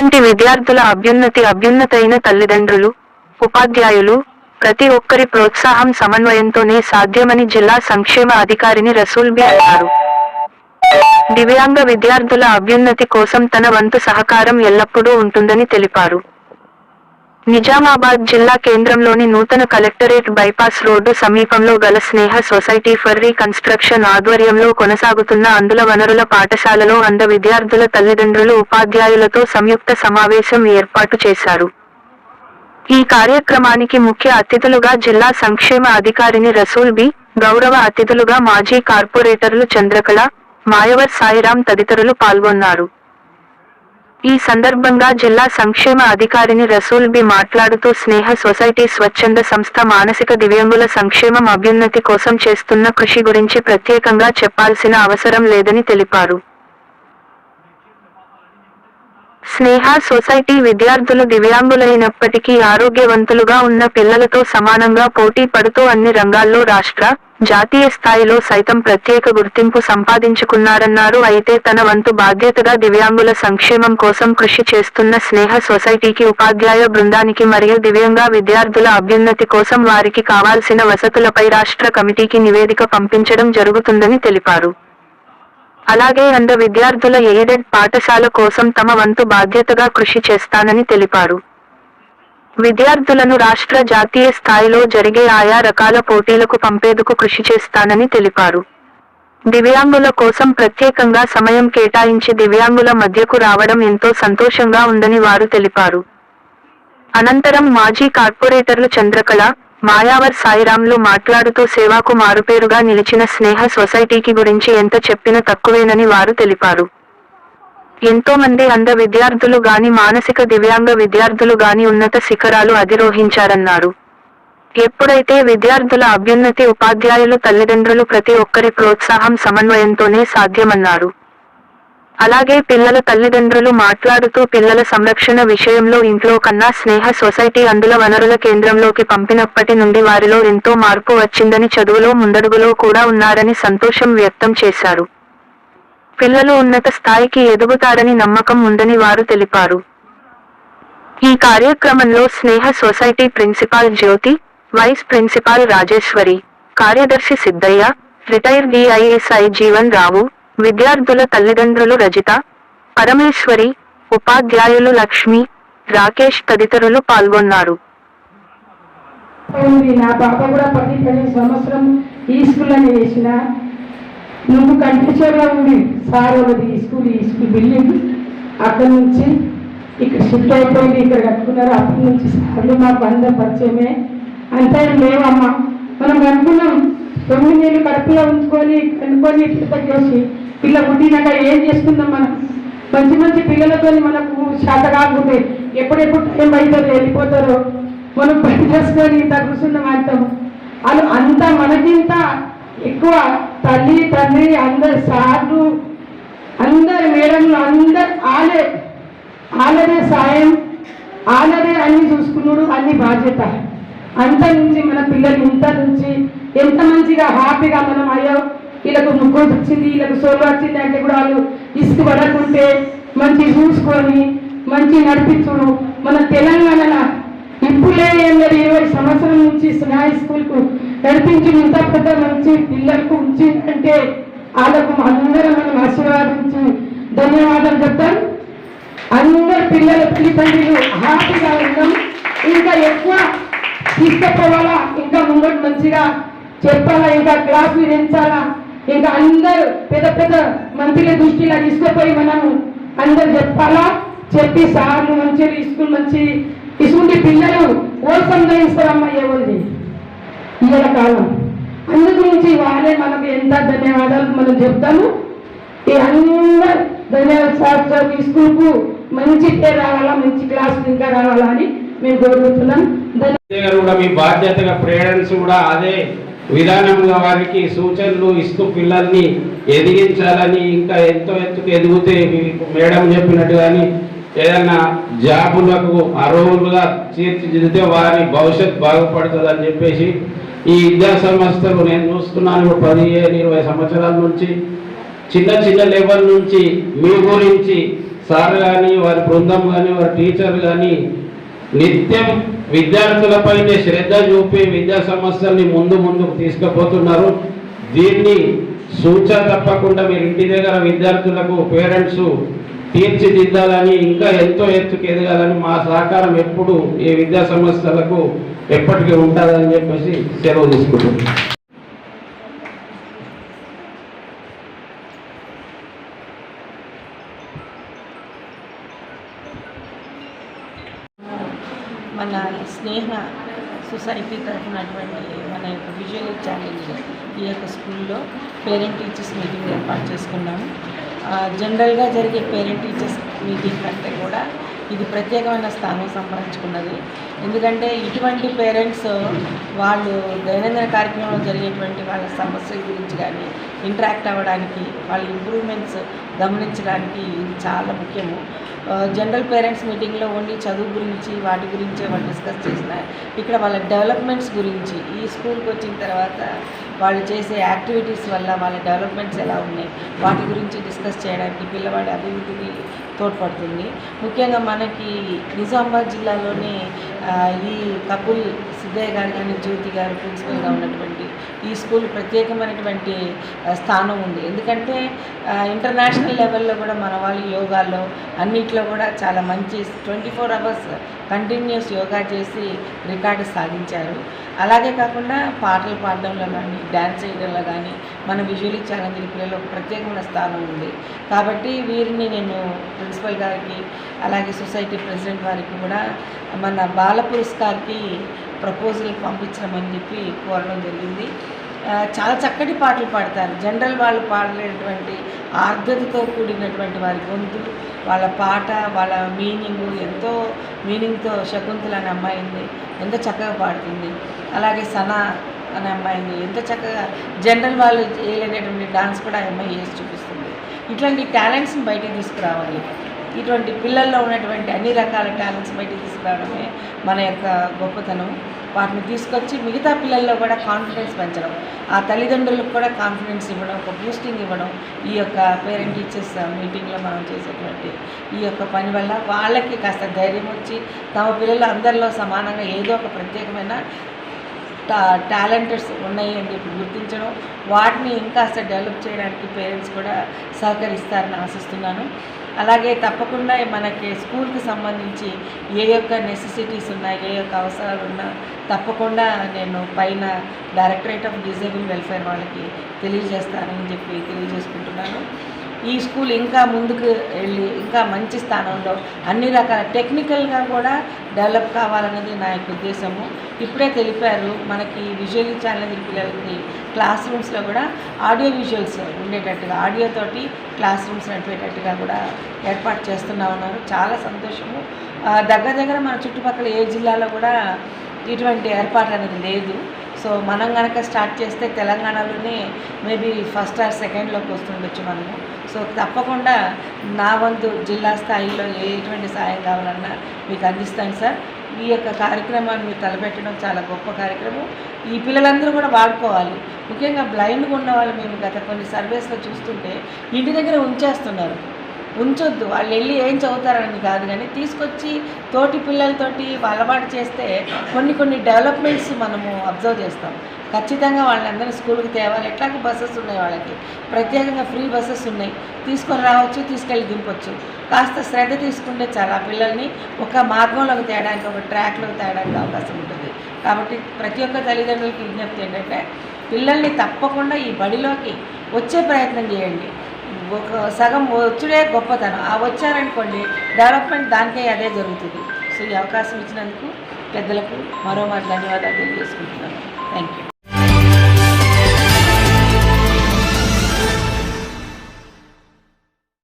ఇలాంటి విద్యార్థుల అభ్యున్నతి అభ్యున్నతైన తల్లిదండ్రులు ఉపాధ్యాయులు ప్రతి ఒక్కరి ప్రోత్సాహం సమన్వయంతోనే సాధ్యమని జిల్లా సంక్షేమ అధికారిని రసూల్బీ అన్నారు. దివ్యాంగ విద్యార్థుల అభ్యున్నతి కోసం తన వంతు సహకారం ఎల్లప్పుడూ ఉంటుందని తెలిపారు. నిజామాబాద్ జిల్లా కేంద్రంలోని నూతన కలెక్టరేట్ బైపాస్ రోడ్డు సమీపంలో గల స్నేహ సొసైటీ ఫర్ రీకన్స్ట్రక్షన్ ఆధ్వర్యంలో కొనసాగుతున్న అందుల వనరుల పాఠశాలలో అంద విద్యార్థుల తల్లిదండ్రులు ఉపాధ్యాయులతో సంయుక్త సమావేశం ఏర్పాటు చేశారు. ఈ కార్యక్రమానికి ముఖ్య అతిథులుగా జిల్లా సంక్షేమ అధికారిని రసూల్ బి గౌరవ అతిథులుగా మాజీ కార్పొరేటర్లు చంద్రకళ మాయవర్ సాయిరాం తదితరులు పాల్గొన్నారు. ఈ సందర్భంగా జిల్లా సంక్షేమ అధికారిని రసూల్ బి మాట్లాడుతూ స్నేహ సొసైటీ స్వచ్ఛంద సంస్థ మానసిక దివ్యాంగుల సంక్షేమం అభ్యున్నతి కోసం చేస్తున్న కృషి గురించి ప్రత్యేకంగా చెప్పాల్సిన అవసరం లేదని తెలిపారు. స్నేహ సొసైటీ విద్యార్థులు దివ్యాంగులైనప్పటికీ ఆరోగ్యవంతులుగా ఉన్న పిల్లలతో సమానంగా పోటీ పడుతూ అన్ని రంగాల్లో రాష్ట్ర జాతీయ స్థాయిలో సైతం ప్రత్యేక గుర్తింపు సంపాదించుకున్నారన్నారు. అయితే తన వంతు బాధ్యతగా దివ్యాంగుల సంక్షేమం కోసం కృషి చేస్తున్న స్నేహ సొసైటీకి ఉపాధ్యాయ బృందానికి మరియు దివ్యంగా విద్యార్థుల అభ్యున్నతి కోసం వారికి కావాల్సిన వసతులపై రాష్ట్ర కమిటీకి నివేదిక పంపించడం జరుగుతుందని తెలిపారు. అలాగే అంద విద్యార్థుల ఎయిడెడ్ పాఠశాల కోసం తమ వంతు బాధ్యతగా కృషి చేస్తానని తెలిపారు. విద్యార్థులను రాష్ట్ర జాతీయ స్థాయిలో జరిగే ఆయా రకాల పోటీలకు పంపేందుకు కృషి చేస్తానని తెలిపారు. దివ్యాంగుల కోసం ప్రత్యేకంగా సమయం కేటాయించి దివ్యాంగుల మధ్యకు రావడం ఎంతో సంతోషంగా ఉందని వారు తెలిపారు. అనంతరం మాజీ కార్పొరేటర్లు చంద్రకళ మాయావర్ సాయిరాంలు మాట్లాడుతూ సేవాకు మారుపేరుగా నిలిచిన స్నేహ సొసైటీకి గురించి ఎంత చెప్పినా తక్కువేనని వారు తెలిపారు. ఎంతో మంది అంధ విద్యార్థులు గాని మానసిక దివ్యాంగ విద్యార్థులు గాని ఉన్నత శిఖరాలు అధిరోహించారన్నారు. ఎప్పుడైతే విద్యార్థుల అభ్యున్నతి ఉపాధ్యాయులు తల్లిదండ్రులు ప్రతి ఒక్కరి ప్రోత్సాహం సమన్వయంతోనే సాధ్యమన్నారు. అలాగే పిల్లల తల్లిదండ్రులు మాట్లాడుతూ పిల్లల సంరక్షణ విషయంలో ఇంట్లో కన్నా స్నేహ సొసైటీ అందుల వనరుల కేంద్రంలోకి పంపినప్పటి నుండి వారిలో ఎంతో మార్పు వచ్చిందని చదువులో ముందడుగులో కూడా ఉన్నారని సంతోషం వ్యక్తం చేశారు. పిల్లలు ఉన్నత స్థాయికి ఎదుగుతారని నమ్మకం ఉందని వారు తెలిపారు. ఈ కార్యక్రమంలో Sneha society principal Jyothi vice principal Rajeshwari కార్యదర్శి సిద్ధయ్య రిటైర్డ్ డిఐఎస్ఐ జీవన్ రావు విద్యార్థుల తల్లిదండ్రులు రజిత పరమేశ్వరి ఉపాధ్యాయులు లక్ష్మి రాకేష్ తదితరులు పాల్గొన్నారు. నా పాప కూడా పది ప్రతి సంవత్సరం ఈ అని చేసిన. నువ్వు కంటిచోర్లో ఉంది సార్ ఒకటి ఈ స్కూల్ ఈ స్కూల్ బిల్డింగ్ అక్కడ నుంచి ఇక్కడ షిఫ్ట్ అయిపోయింది ఇక్కడ కట్టుకున్నారు. అప్పటి నుంచి సార్లు మాకు అందరు పరిచయమే. అంతే మేమమ్మ మనం అనుకున్నాం తొమ్మిది నీళ్ళు కడుపులో ఉంచుకొని కనుక్కొని ఇట్లా చేసి పిల్ల పుట్టినాక ఏం చేసుకుందాం మనం? మంచి మంచి పిల్లలతో మనకు శాత కాకుంటే ఎప్పుడెప్పుడు టైం అవుతారు వెళ్ళిపోతారో? మనం పని చేసుకొని ఇంత కూర్చున్నాం అంటాము వాళ్ళు అంత మనకింత ఎక్కువ తల్లి తండ్రి అందరు సార్లు అందరు మేడంలు అందరు ఆలే ఆలనే సాయం ఆలనే అన్ని చూసుకున్నాడు అన్ని బాధ్యత. అంత నుంచి మన పిల్లలు ఇంత నుంచి ఎంత మంచిగా హ్యాపీగా మనం అయ్యో? వీళ్ళకు ముగ్గురు వచ్చింది వీళ్ళకు సోలు వచ్చింది అంటే కూడా వాళ్ళు ఇసుకు పడకుంటే మంచి చూసుకొని మంచి నడిపించుడు. మన తెలంగాణలో ఇప్పుడే ఏం లేదు ఇరవై సంవత్సరం నుంచి స్నాయ్ స్కూల్కు నడిపించి ఇంత పెద్ద మంచి పిల్లలకు ఉంచిందంటే వాళ్ళకు అందరం మనం ఆశీర్వాదించి ధన్యవాదాలు చెప్తాం. అందరు పిల్లల తల్లిదండ్రులు హ్యాపీగా ఉన్నాం. ఇంకా ఎక్కువ తీసుకపోవాలా? ఇంకా ముంగడు మంచిగా చెప్పాలా? ఇంకా క్లాసులు పెంచాలా ఇంకా అందరు పెద్ద పెద్ద మంత్రుల దృష్టిలో తీసుకుపోయి మనము అందరు చెప్పాలా? చెప్పి సార్లు మంచి స్కూల్ మంచి ఇసుకుంటే పిల్లలు ఓ సంగ్రహిస్తారమ్మా ఏముంది? ఇవాళ కాలం. అందు గురించి వాళ్ళే మనకు ఎంత ధన్యవాదాలు మనం చెప్తాము? ఈ అందరు ధన్యవాదాలు సార్ సార్ ఈ స్కూల్కు మంచి పేరు రావాలా? మంచి క్లాసులు ఇంకా రావాలా అని మేము కోరుకుంటున్నాం. కూడా మీ బాధ్యతగా పేరెంట్స్ కూడా అదే విధానంగా వారికి సూచనలు ఇస్తూ పిల్లల్ని ఎదిగించాలని ఇంకా ఎంతో ఎత్తుకు ఎదిగితే మేడం చెప్పినట్టు కానీ ఏదైనా జాబులకు అర్హులుగా తీర్చిదిద్దితే వారి భవిష్యత్ బాగుపడుతుందని చెప్పేసి ఈ విద్యా సంస్థలు నేను చూస్తున్నాను పదిహేను ఇరవై సంవత్సరాల నుంచి. చిన్న చిన్న లెవెల్ నుంచి మీ గురించి సార్ కానీ వారి బృందం కానీ వారి టీచర్ కానీ నిత్యం విద్యార్థులపైనే శ్రద్ధ చూపి విద్యా సమస్యల్ని ముందు ముందుకు తీసుకుపోతున్నారు. దీన్ని సూచన తప్పకుండా మీరు ఇంటి దగ్గర విద్యార్థులకు పేరెంట్స్ తీర్చిదిద్దాలని ఇంకా ఎంతో ఎత్తుకు ఎదగాలని మా సహకారం ఎప్పుడు ఈ విద్యా సంస్థలకు ఎప్పటికీ ఉంటుందని చెప్పేసి సెలవు తీసుకుంటున్నాం మన స్నేహ సొసైటీ తరఫునటువంటి మన యొక్క విజువల్ ఛాలెంజ్ ఈ యొక్క స్కూల్లో పేరెంట్ టీచర్స్ మీటింగ్ ఏర్పాటు చేసుకున్నాము. జనరల్గా జరిగే పేరెంట్ టీచర్స్ మీటింగ్ కంటే కూడా ఇది ప్రత్యేకమైన స్థానం సంపాదించుకున్నది. ఎందుకంటే ఇటువంటి పేరెంట్స్ వాళ్ళు దైనందిన కార్యక్రమంలో జరిగేటువంటి వాళ్ళ సమస్యల గురించి కానీ ఇంటరాక్ట్ అవ్వడానికి వాళ్ళ ఇంప్రూవ్మెంట్స్ గమనించడానికి ఇది చాలా ముఖ్యము. జనరల్ పేరెంట్స్ మీటింగ్లో ఓన్లీ చదువు గురించి వాటి గురించే వాళ్ళు డిస్కస్ చేసిన ఇక్కడ వాళ్ళ డెవలప్మెంట్స్ గురించి ఈ స్కూల్కి వచ్చిన తర్వాత వాళ్ళు చేసే యాక్టివిటీస్ వల్ల వాళ్ళ డెవలప్మెంట్స్ ఎలా ఉన్నాయి వాటి గురించి డిస్కస్ చేయడానికి పిల్లవాడి అభివృద్ధికి తోడ్పడుతుంది ముఖ్యంగా మనకి నిజామాబాద్ జిల్లాలోని ఈ కపుల్ సిద్ధయ్య గారు కానీ జ్యోతి గారు ప్రిన్సిపల్గా ఉన్నటువంటి ఈ స్కూల్ ప్రత్యేకమైనటువంటి స్థానం ఉంది. ఎందుకంటే ఇంటర్నేషనల్ లెవెల్లో కూడా మన వాళ్ళు యోగాలో అన్నిట్లో కూడా చాలా మంచి twenty four hours continuous yoga చేసి రికార్డు సాధించారు. అలాగే కాకుండా పాటలు పాడడంలో కానీ డ్యాన్స్ చేయడంలో కానీ మన విజువలీ ఛాలెంజ్ పిల్లలు ఒక ప్రత్యేకమైన స్థానం ఉంది. కాబట్టి వీరిని నేను ప్రిన్సిపల్ గారికి అలాగే సొసైటీ ప్రెసిడెంట్ వారికి కూడా మన బాల పురస్కార్కి ప్రపోజల్ పంపించమని చెప్పి కోరడం జరిగింది. చాలా చక్కటి పాటలు పాడతారు. జనరల్ వాళ్ళు పాడలేనటువంటి ఆర్ద్రతతో కూడినటువంటి వారి గొంతు వాళ్ళ పాట వాళ్ళ మీనింగు ఎంతో మీనింగ్తో శకుంతల అనే అమ్మాయిని ఎంతో చక్కగా పాడుతుంది. అలాగే సనా అనే అమ్మాయిని ఎంతో చక్కగా జనరల్ వాళ్ళు చేయలేనటువంటి డాన్స్ కూడా ఆ అమ్మాయి చేసి చూపిస్తుంది. ఇట్లాంటి టాలెంట్స్ని బయటకు తీసుకురావాలి. ఇటువంటి పిల్లల్లో ఉన్నటువంటి అన్ని రకాల టాలెంట్స్ బయటికి తీసుకురావడమే మన యొక్క గొప్పతనం. వాటిని తీసుకొచ్చి మిగతా పిల్లల్లో కూడా కాన్ఫిడెన్స్ పెంచడం. ఆ తల్లిదండ్రులకు కూడా కాన్ఫిడెన్స్ ఇవ్వడం ఒక బూస్టింగ్ ఇవ్వడం ఈ యొక్క పేరెంట్ టీచర్స్ మీటింగ్లో మనం చేసేటువంటి ఈ యొక్క పని వల్ల వాళ్ళకి కాస్త ధైర్యం వచ్చి తమ పిల్లలు అందరిలో సమానంగా ఏదో ఒక ప్రత్యేకమైన టాలెంటెడ్స్ ఉన్నాయి అని చెప్పి గుర్తించడం వాటిని ఇంకాస్త డెవలప్ చేయడానికి పేరెంట్స్ కూడా సహకరిస్తారని ఆశిస్తున్నాను. అలాగే తప్పకుండా మనకి స్కూల్కి సంబంధించి ఏ యొక్క నెసెసిటీస్ ఉన్నాయి ఏ యొక్క అవసరాలు ఉన్నా తప్పకుండా నేను పైన డైరెక్టరేట్ ఆఫ్ డిజేబుల్ వెల్ఫేర్ వాళ్ళకి తెలియజేస్తానని చెప్పి తెలియజేసుకుంటున్నాను. ఈ స్కూల్ ఇంకా ముందుకు వెళ్ళి ఇంకా మంచి స్థానంలో అన్ని రకాల టెక్నికల్గా కూడా డెవలప్ కావాలన్నది నా యొక్క ఉద్దేశము. ఇప్పుడే తెలిపారు మనకి విజువల్ ఛానల్ పిల్లలకి క్లాస్ రూమ్స్లో కూడా ఆడియో విజువల్స్ ఉండేటట్టుగా ఆడియో తోటి క్లాస్ రూమ్స్ నడిపేటట్టుగా కూడా ఏర్పాటు చేస్తున్నా ఉన్నారు. చాలా సంతోషము. దగ్గర దగ్గర మన చుట్టుపక్కల ఏ జిల్లాలో కూడా ఇటువంటి ఏర్పాటు అనేది లేదు. సో మనం కనుక స్టార్ట్ చేస్తే తెలంగాణలోనే మేబీ ఫస్ట్ ఆర్ సెకండ్లోకి వస్తుండొచ్చు మనము. సో తప్పకుండా నా వంతు జిల్లా స్థాయిలో ఏ ఎటువంటి సాయం కావాలన్నా మీకు అందిస్తాను సార్. ఈ యొక్క కార్యక్రమాన్ని మీరు తలపెట్టడం చాలా గొప్ప కార్యక్రమం. ఈ పిల్లలందరూ కూడా వాడుకోవాలి. ముఖ్యంగా బ్లైండ్గా ఉన్న వాళ్ళు మేము గత కొన్ని సర్వేస్లో చూస్తుంటే ఇంటి దగ్గర ఉంచేస్తున్నారు. ఉంచొద్దు. వాళ్ళు వెళ్ళి ఏం చదువుతారని కాదు కానీ తీసుకొచ్చి తోటి పిల్లలతోటి అలవాటు చేస్తే కొన్ని కొన్ని డెవలప్మెంట్స్ మనము అబ్జర్వ్ చేస్తాం. ఖచ్చితంగా వాళ్ళందరినీ స్కూల్కి తేవాలి. ఎట్లాగ బస్సెస్ ఉన్నాయి వాళ్ళకి. ప్రత్యేకంగా ఫ్రీ బస్సెస్ ఉన్నాయి. తీసుకొని రావచ్చు తీసుకెళ్ళి దింపొచ్చు. కాస్త శ్రద్ధ తీసుకుంటే చాలా పిల్లల్ని ఒక మార్గంలోకి తేయడానికి ఒక ట్రాక్లోకి తేయడానికి అవకాశం ఉంటుంది. కాబట్టి ప్రతి ఒక్క తల్లిదండ్రులకి విజ్ఞప్తి ఏంటంటే పిల్లల్ని తప్పకుండా ఈ బడిలోకి వచ్చే ప్రయత్నం చేయండి. ఒక సగం వచ్చుడే గొప్పతనం. ఆ వచ్చారనుకోండి డెవలప్మెంట్ దానికే అదే జరుగుతుంది. సో ఈ అవకాశం ఇచ్చినందుకు పెద్దలకు మరో మరి ధన్యవాదాలు తెలియజేసుకుంటున్నాను. Thank you